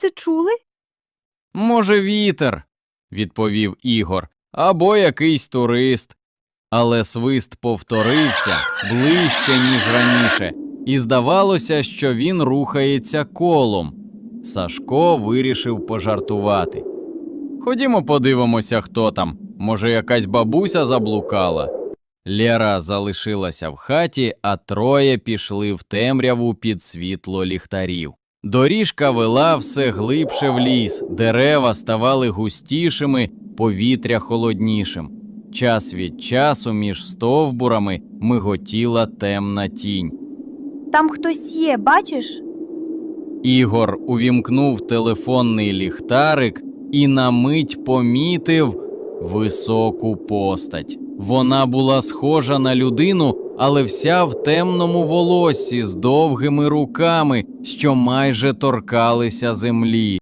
це чули? Може, вітер, відповів Ігор, або якийсь турист. Але свист повторився ближче, ніж раніше, і здавалося, що він рухається колом. Сашко вирішив пожартувати. Ходімо подивимося, хто там. Може, якась бабуся заблукала. Лєра залишилася в хаті, а троє пішли в темряву під світло ліхтарів. Доріжка вела все глибше в ліс, дерева ставали густішими, повітря холоднішим. Час від часу між стовбурами миготіла темна тінь. Там хтось є, бачиш? Ігор увімкнув телефонний ліхтарик і на мить помітив високу постать. Вона була схожа на людину, але вся в темному волосі з довгими руками, що майже торкалися землі.